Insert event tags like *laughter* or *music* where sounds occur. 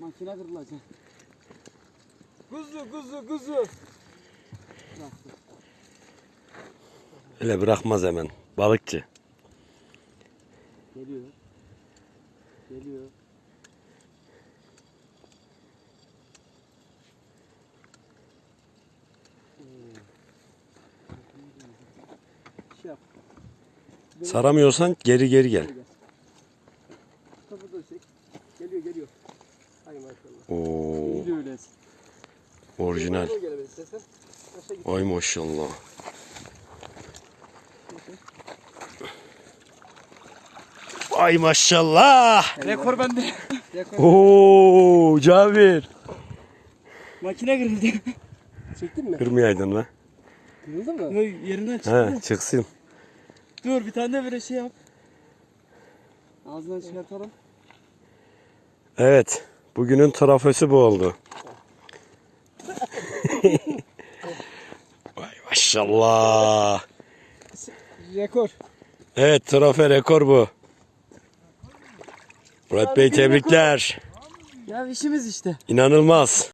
Makine kırılacak. Kuzu kuzu kuzu. Bıraktı. Öyle bırakmaz hemen. Balıkçı. Geliyor. Geliyor. Şey yap. Saramıyorsan geri geri gel. Kapı. Geliyor geliyor. Maşallah. Oo, İyi de öylesin. orijinal. Git. Ay maşallah. Ay maşallah. Rekor bende. Rekor. Oo, Cabir. Makine kırıldı. Çektin mi? Kırmayaydın lan. Kırıldı mı? Yerinden çıktı. He, çıksın. Dur bir tane de böyle şey yap. Ağzından çıkartalım. Evet. Bugünün trafösü bu oldu. *laughs* Vay maşallah. Rekor. Evet trafe rekor bu. Murat Bey tebrikler. Ya işimiz işte. İnanılmaz.